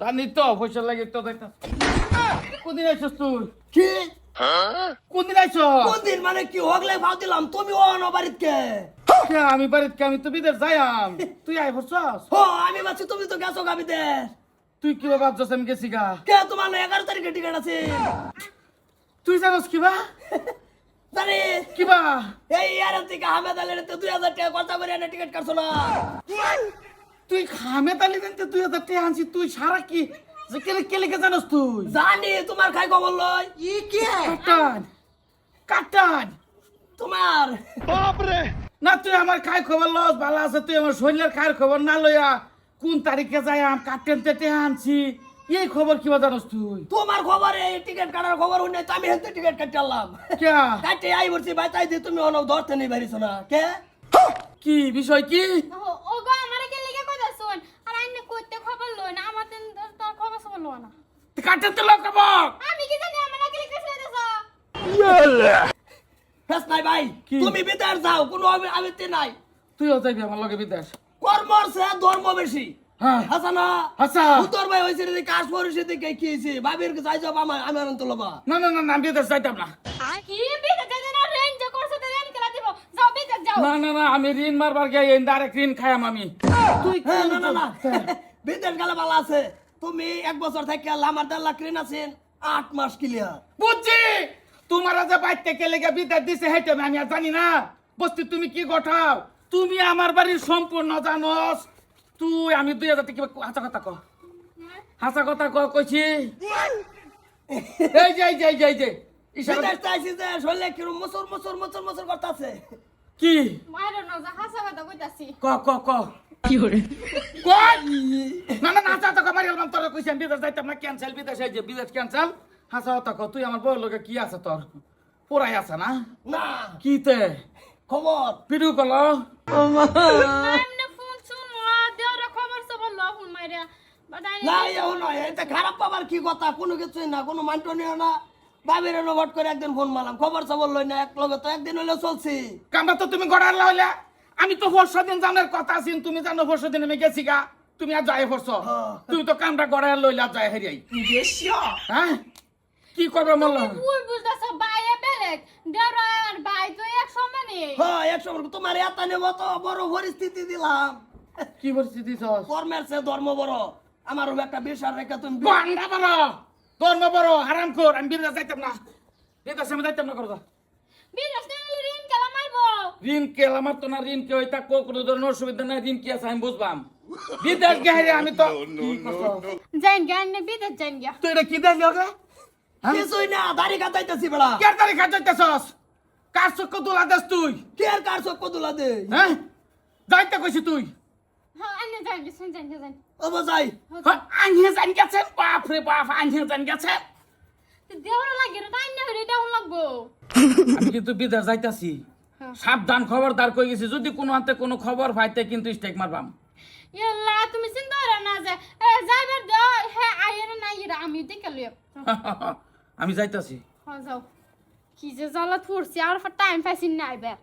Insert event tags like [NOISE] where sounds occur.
জানি তো পয়সা লাগে তো কোনদিন আইসস তুই? কি? কোনদিন আইস কোন দিন মানে কি? হগলে ভাও দিলাম তুমি ও কে আমি বাড়িত কে আমি তো বিদেশ যাইয়াম। তুই আই পড়ছস? হো আমি ভাবছি তুমি তো গেছো গাবি দে তুই কি ভাবছস আমি গেছি গা? কে তোমার এগারো তারিখে টিকিট আছে? তুই জানোস কিবা জানি। কিবা এই ইয়ারের থেকে হামেদ আলের তো দুই হাজার টাকা খরচা করে এনে টিকিট কাটছো না। তুই খামে তালি দেন তুই হাজার টাকা আনছি তুই সারা কি যে কেলে কেলে কে জানোস তুই? জানি তোমার খাই খবর লই। ই কে? কাটান কাটান। তোমার। না তুই আমার খাই খবর লস ভালো আছে তুই আমার শরীরের খায়ের খবর না লইয়া কোন তারিখে যাই আম কাটেন তেটে আনছি? এই খবর কিবা জানোস তুই? তোমার খবর এই টিকিট কাটার খবর হই তো আমি হেলতে টিকিট কাটতে আনলাম। কে? কাটে আই বলছি ভাই তাই দিয়ে তুমি অনেক ধরতে নেই পারিস না। কে? কি বিষয় কি ও- ওগো আমারে কে লিগে কইতা শুন আর আইনে কইতে খবর লই না আমার তেন তোর খবর সবর লই না কাটেন তো লোক আমি কি জানি আমারে কে লিগে ফেলে দেছ ফেস নাই ভাই তুমি বিদেশ যাও কোনো আমি আমি তে নাই। তুইও যাবি আমার লগে বিদেশ। কর্মর সে ধর্ম বেশি। হ্যাঁ। হাসা। উত্তর ভাই হয়েছে রে কাশ পরিষে দিকে কি হয়েছে? ভাবির কাছে যাই যাব আমার আমি আনন্দ লবা। না না না না আমি যাইতাম না। কি বিতে জানি না রেঞ্জ করছ তো রেঞ্জ খেলা দিব। যাও বিতে যাও। না না না আমি ঋণ মারবার গিয়ে এই ঋণ খাইয়াম আমি। তুই হ্যাঁ না না না। বিদেশ গেলে ভালো আছে। তুমি এক বছর থেকে আমার দেড় লাখ ঋণ আছেন আট মাস ক্লিয়ার বুঝছি! তোমার যে বাইতে কে লেগে বিদায় দিছে হেঁটে আমি আর জানি না। বস্তি তুমি কি গঠাও তুমি আমার বাড়ির সম্পূর্ণ জানোস। তুই আমি দুই হাজার টাকা হাসা কথা ক। হাসা কথা ক কইছি। এই যে এই যে এই যে এই যে। ইশারা বিদেশ দি- চাইছি যে শরীরে কিরম মসুর মসুর মসুর মসুর করতেছে। কি? মাইরো না যা হাসা কথা কইতাছি। ক ক ক। কি করে কই না না না তোর কইছি আমি বিদেশ যাইতাম না ক্যান্সেল বিদেশ এই যে বিদেশ ক্যান্সেল হাসা কথা ক তুই আমার বউর লগে কি আছে তোর? পুরাই আছে না? না। খবর? কল। খারাপ পাবার কি কথা? কোনো কিছুই না কোনো মানট নিও না। ভাবির নোট করে একদিন ফোন মারলাম খবর সবর লই না এক লগে তো একদিন হইলে চলছি। কামটা তো তুমি গড়ার লাইলে। আমি তো পরশু দিন জানার কথা আছি তুমি জানো পরশু দিন আমি গেছি গা। তুমি আর যাই হ্যাঁ। তুমি তো কামটা গড়ার লইলে আর যাই হারিয়াই হ্যাঁ? কি করবে মল্ল? ভুল বুঝতাছ বাইরে বেলেগ। দেওরার বাই তো এক সমানে হ্যাঁ একশো বার তোমার এত নেব তো বড় পরিস্থিতি দিলাম। কি পরিস্থিতি চস কর্মের সে ধর্ম বড়। আমারও একটা বিশাল রেখা তুমি বান্ডা বড়। ধর্ম বড়। হারাম কর আমি বিদেশ যাইতাম না। বিদেশ আমি যাইতাম না করবা বিদেশ গেলে ঋণ কেলা মারবো ঋণ কে আমার তো না ঋণ কে ওই তা কোনো ধরনের অসুবিধা নাই ঋণ কি আছে আমি বুঝবাম। বিদেশ [LAUGHS] গেলে আমি তো? যাইন বিদেশ যাইন গিয়া। তুই এটা কি দেখলি ওকে হ্যাঁ? না দাড়ি কাটাইতেছি বেড়া। কে তারিখ যাইতেছস? কার দেশ তুই? কে আর কার চক্ষ তুলা দে? হ্যাঁ? যাইতে কইছি তুই। হ্যাঁ আনে যাইন শুন যাইন যাইন। ও যাই। হ্যাঁ, আইনে জান গেছেন বাপ রে বাপ আইনে জান গেছেন দেওরা লাগে রে তাই না হইরে লাগবো? আমি কিন্তু বিদেশ যাইতাছি। হ্যাঁ। সাবধান খবরদার কই গেছি। যদি কোনো হাতে কোনো খবর পাইতে কিন্তু স্টেক মারবাম। ইয়াল্লা তুমি চিন্তা করো না যে এ যাইবার দে হ্যাঁ আইরে না ইরা আমি দেখে লইব [LAUGHS] আমি যাইতাছি। হ্যাঁ যাও। কি যে জ্বালা থুরছি আর টাইম পাইছি না আইবার।